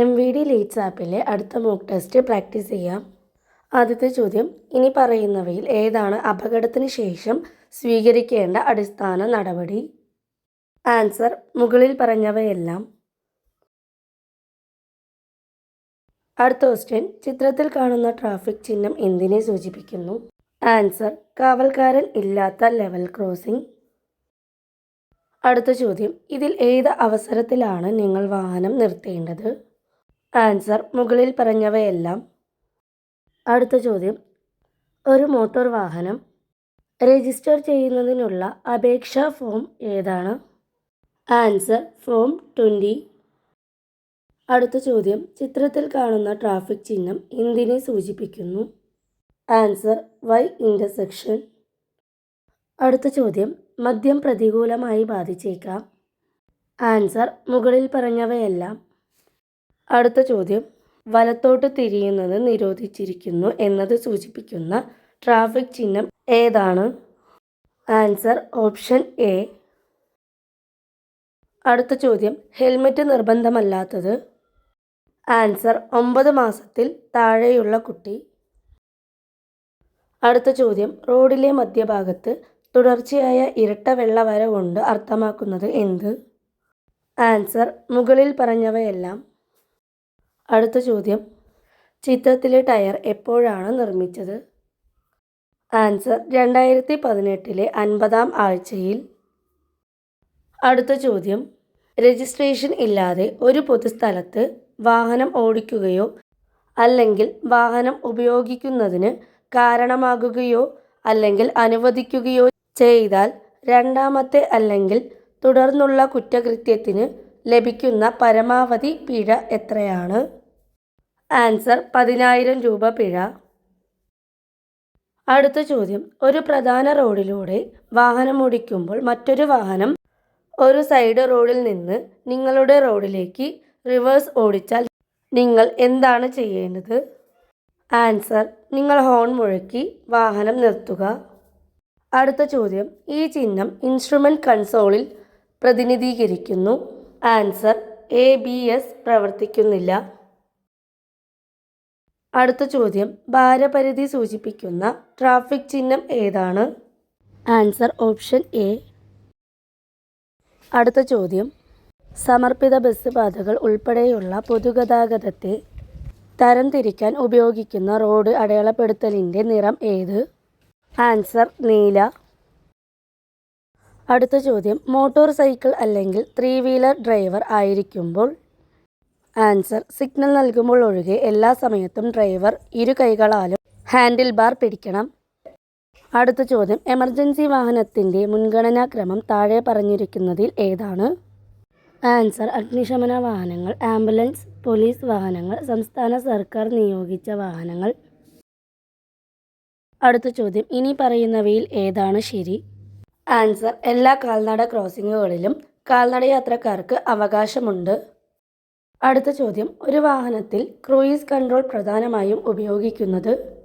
M V D leads ആപ്പിലെ അടുത്ത mock test practice ചെയ്യാം. ആദ്യത്തെ ചോദ്യം ഇനി പറയുന്നവയിൽ ഏതാണ് അപകടത്തിന് ശേഷം സ്വീകരിക്കേണ്ട അടിസ്ഥാന നടപടി? ആൻസർ മുകളിൽ പറഞ്ഞവയെല്ലാം. അടുത്ത ക്വസ്റ്റ്യൻ ചിത്രത്തിൽ കാണുന്ന ട്രാഫിക് ചിഹ്നം എന്തിനെ സൂചിപ്പിക്കുന്നു? ആൻസർ കാവൽക്കാരൻ ഇല്ലാത്ത ലെവൽ ക്രോസിംഗ് അടുത്ത ചോദ്യം ഇതിൽ ഏത് അവസരത്തിലാണ് നിങ്ങൾ വാഹനം നിർത്തേണ്ടത്? ആൻസർ മുകളിൽ പറഞ്ഞവയെല്ലാം. അടുത്ത ചോദ്യം. ഒരു മോട്ടോർ വാഹനം രജിസ്റ്റർ ചെയ്യുന്നതിനുള്ള അപേക്ഷാ ഫോം ഏതാണ്? ആൻസർ ഫോം ട്വന്റി അടുത്ത ചോദ്യം. ചിത്രത്തിൽ കാണുന്ന ട്രാഫിക് ചിഹ്നം എന്തിനെ സൂചിപ്പിക്കുന്നു? ആൻസർ വൈ ഇന്റർസെക്ഷൻ അടുത്ത ചോദ്യം. മദ്യം പ്രതികൂലമായി ബാധിച്ചേക്കാം. ആൻസർ മുകളിൽ പറഞ്ഞവയെല്ലാം. അടുത്ത ചോദ്യം. വലത്തോട്ട് തിരിയുന്നത് നിരോധിച്ചിരിക്കുന്നു എന്നത് സൂചിപ്പിക്കുന്ന ട്രാഫിക് ചിഹ്നം ഏതാണ്? Answer option A. അടുത്ത ചോദ്യം. ഹെൽമെറ്റ് നിർബന്ധമല്ലാത്തത്. ആൻസർ ഒമ്പത് മാസത്തിൽ താഴെയുള്ള കുട്ടി. അടുത്ത ചോദ്യം. റോഡിലെ മധ്യഭാഗത്ത് തുടർച്ചയായ ഇരട്ട വെള്ള വര കൊണ്ട് അർത്ഥമാക്കുന്നത് എന്ത്? ആൻസർ മുകളിൽ പറഞ്ഞവയെല്ലാം. അടുത്ത ചോദ്യം. ചിത്രത്തിലെ ടയർ എപ്പോഴാണ് നിർമ്മിച്ചത്? ആൻസർ രണ്ടായിരത്തി പതിനെട്ടിലെ അൻപതാം ആഴ്ചയിൽ. അടുത്ത ചോദ്യം. രജിസ്ട്രേഷൻ ഇല്ലാതെ ഒരു പൊതുസ്ഥലത്ത് വാഹനം ഓടിക്കുകയോ അല്ലെങ്കിൽ വാഹനം ഉപയോഗിക്കുന്നതിന് കാരണമാകുകയോ അല്ലെങ്കിൽ അനുവദിക്കുകയോ ചെയ്താൽ രണ്ടാമത്തെ അല്ലെങ്കിൽ തുടർന്നുള്ള കുറ്റകൃത്യത്തിന് ലഭിക്കുന്ന പരമാവധി പിഴ എത്രയാണ്? ആൻസർ പതിനായിരം രൂപ പിഴ. അടുത്ത ചോദ്യം. ഒരു പ്രധാന റോഡിലൂടെ വാഹനം ഓടിക്കുമ്പോൾ മറ്റൊരു വാഹനം ഒരു സൈഡ് റോഡിൽ നിന്ന് നിങ്ങളുടെ റോഡിലേക്ക് റിവേഴ്സ് ഓടിച്ചാൽ നിങ്ങൾ എന്താണ് ചെയ്യേണ്ടത്? ആൻസർ നിങ്ങൾ ഹോൺ മുഴക്കി വാഹനം നിർത്തുക. അടുത്ത ചോദ്യം. ഈ ചിഹ്നം ഇൻസ്ട്രുമെന്റ് കൺസോളിൽ പ്രതിനിധീകരിക്കുന്നു. ആൻസർ എ ബി എസ് പ്രവർത്തിക്കുന്നില്ല. അടുത്ത ചോദ്യം ഭാരപരിധി സൂചിപ്പിക്കുന്ന ട്രാഫിക് ചിഹ്നം ഏതാണ്? Answer option A. അടുത്ത ചോദ്യം സമർപ്പിത ബസ് പാതകൾ ഉൾപ്പെടെയുള്ള പൊതുഗതാഗതത്തെ തരംതിരിക്കാൻ ഉപയോഗിക്കുന്ന റോഡ് അടയാളപ്പെടുത്തലിന്റെ നിറം ഏത്? ആൻസർ നീല. അടുത്ത ചോദ്യം. മോട്ടോർ സൈക്കിൾ അല്ലെങ്കിൽ ത്രീ വീലർ ഡ്രൈവർ ആയിരിക്കുമ്പോൾ ആൻസർ. സിഗ്നൽ നൽകുമ്പോൾ ഒഴികെ എല്ലാ സമയത്തും ഡ്രൈവർ ഇരു കൈകളാലും ഹാൻഡിൽ ബാർ പിടിക്കണം. അടുത്ത ചോദ്യം. എമർജൻസി വാഹനത്തിന്റെ മുൻഗണനാക്രമം താഴെ പറഞ്ഞിരിക്കുന്നതിൽ ഏതാണ്? ആൻസർ. അഗ്നിശമന വാഹനങ്ങൾ ആംബുലൻസ് പോലീസ് വാഹനങ്ങൾ സംസ്ഥാന സർക്കാർ നിയോഗിച്ച വാഹനങ്ങൾ. അടുത്ത ചോദ്യം. ഇനി പറയുന്നവയിൽ ഏതാണ് ശരി? ആൻസർ എല്ലാ കാൽനട ക്രോസിങ്ങുകളിലും കാൽനട യാത്രക്കാർക്ക് അവകാശമുണ്ട്. അടുത്ത ചോദ്യം. ഒരു വാഹനത്തിൽ ക്രൂയിസ് കൺട്രോൾ പ്രധാനമായും ഉപയോഗിക്കുന്നത്?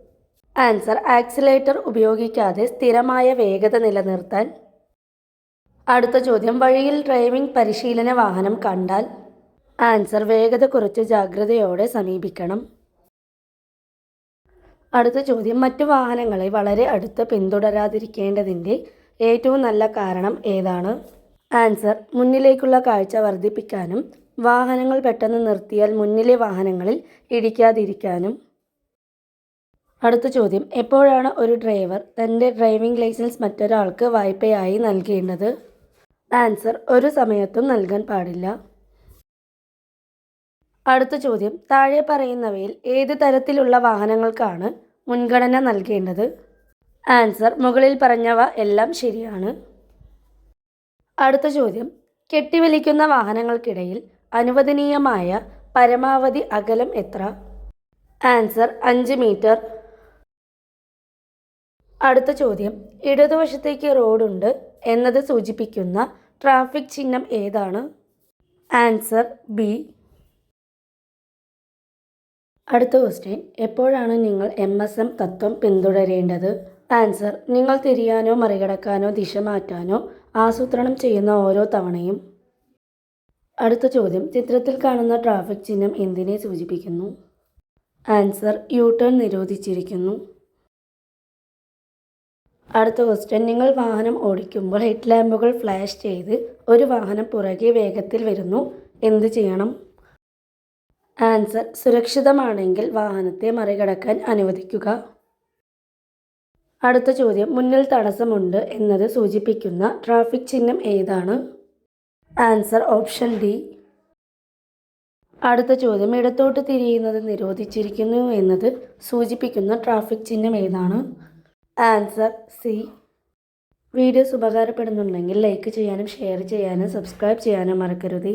ആൻസർ ആക്സിലേറ്റർ ഉപയോഗിക്കാതെ സ്ഥിരമായ വേഗത നിലനിർത്താൻ. അടുത്ത ചോദ്യം. വഴിയിൽ ഡ്രൈവിംഗ് പരിശീലന വാഹനം കണ്ടാൽ. ആൻസർ വേഗത കുറച്ച് ജാഗ്രതയോടെ സമീപിക്കണം. അടുത്ത ചോദ്യം. മറ്റു വാഹനങ്ങളെ വളരെ അടുത്ത് പിന്തുടരാതിരിക്കേണ്ടതിന്റെ ഏറ്റവും നല്ല കാരണം ഏതാണ്? ആൻസർ മുന്നിലേക്കുള്ള കാഴ്ച വർദ്ധിപ്പിക്കാനും വാഹനങ്ങൾ പെട്ടെന്ന് നിർത്തിയാൽ മുന്നിലെ വാഹനങ്ങളിൽ ഇടിക്കാതിരിക്കാനും. അടുത്ത ചോദ്യം എപ്പോഴാണ് ഒരു ഡ്രൈവർ തന്റെ ഡ്രൈവിംഗ് ലൈസൻസ് മറ്റൊരാൾക്ക് വായ്പയായി നൽകേണ്ടത്? ആൻസർ ഒരു സമയത്തും നൽകാൻ പാടില്ല. അടുത്ത ചോദ്യം താഴെ പറയുന്നവയിൽ ഏത് തരത്തിലുള്ള വാഹനങ്ങൾക്കാണ് മുൻഗണന നൽകേണ്ടത്? ആൻസർ മുകളിൽ പറഞ്ഞവ എല്ലാം ശരിയാണ്. അടുത്ത ചോദ്യം. കെട്ടിവലിക്കുന്ന വാഹനങ്ങൾക്കിടയിൽ അനുവദനീയമായ പരമാവധി അകലം എത്ര? ആൻസർ അഞ്ച് മീറ്റർ. അടുത്ത ചോദ്യം. ഇടതുവശത്തേക്ക് റോഡുണ്ട് എന്നത് സൂചിപ്പിക്കുന്ന ട്രാഫിക് ചിഹ്നം ഏതാണ്? Answer B. അടുത്ത ക്വസ്റ്റ്യൻ. എപ്പോഴാണ് നിങ്ങൾ എം എസ് എം തത്വം പിന്തുടരേണ്ടത്? ആൻസർ നിങ്ങൾ തിരിയാനോ മറികടക്കാനോ ദിശ മാറ്റാനോ ആസൂത്രണം ചെയ്യുന്ന ഓരോ തവണയും. അടുത്ത ചോദ്യം. ചിത്രത്തിൽ കാണുന്ന ട്രാഫിക് ചിഹ്നം എന്തിനെ സൂചിപ്പിക്കുന്നു? ആൻസർ യു ടേൺ നിരോധിച്ചിരിക്കുന്നു. അടുത്ത ക്വസ്റ്റ്യൻ നിങ്ങൾ വാഹനം ഓടിക്കുമ്പോൾ ഹെഡ് ലാമ്പുകൾ ഫ്ലാഷ് ചെയ്ത് ഒരു വാഹനം പുറകെ വേഗത്തിൽ വരുന്നു. എന്ത് ചെയ്യണം? ആൻസർ സുരക്ഷിതമാണെങ്കിൽ വാഹനത്തെ മറികടക്കാൻ അനുവദിക്കുക. അടുത്ത ചോദ്യം. മുന്നിൽ തടസ്സമുണ്ട് എന്നത് സൂചിപ്പിക്കുന്ന ട്രാഫിക് ചിഹ്നം ഏതാണ്? Answer option D. അടുത്ത ചോദ്യം. ഇടത്തോട്ട് തിരിയുന്നത് നിരോധിച്ചിരിക്കുന്നു എന്നത് സൂചിപ്പിക്കുന്ന ട്രാഫിക് ചിഹ്നം ഏതാണ്? Answer C. വീഡിയോസ് ഉപകാരപ്പെടുന്നുണ്ടെങ്കിൽ ലൈക്ക് ചെയ്യാനും ഷെയർ ചെയ്യാനും സബ്സ്ക്രൈബ് ചെയ്യാനും മറക്കരുത്.